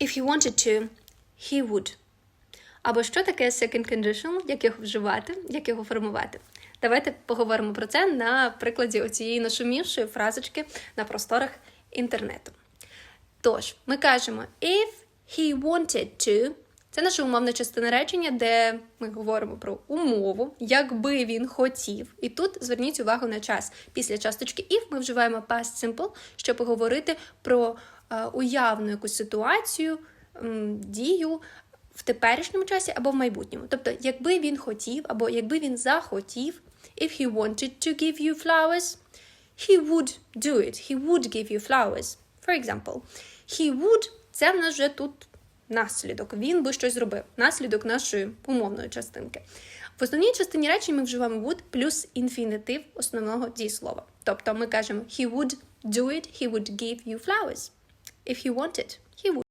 If he wanted to, he would. Або що таке second conditional, як його вживати, як його формувати. Давайте поговоримо про це на прикладі оцієї нашумівшої фразочки на просторах інтернету. Тож, ми кажемо if he wanted to. Це наша умовна частина речення, де ми говоримо про умову, якби він хотів. І тут зверніть увагу на час. Після часточки if ми вживаємо past simple, щоб говорити про уявну якусь ситуацію, дію в теперішньому часі або в майбутньому. Тобто, якби він хотів, або якби він захотів, if he wanted to give you flowers, he would do it. He would give you flowers. For example, he would – це в нас вже тут наслідок. Він би щось зробив. Наслідок нашої умовної частинки. В основній частині речень ми вживаємо would плюс інфінітив основного дієслова. Тобто ми кажемо he would do it, he would give you flowers. If he wanted, he would.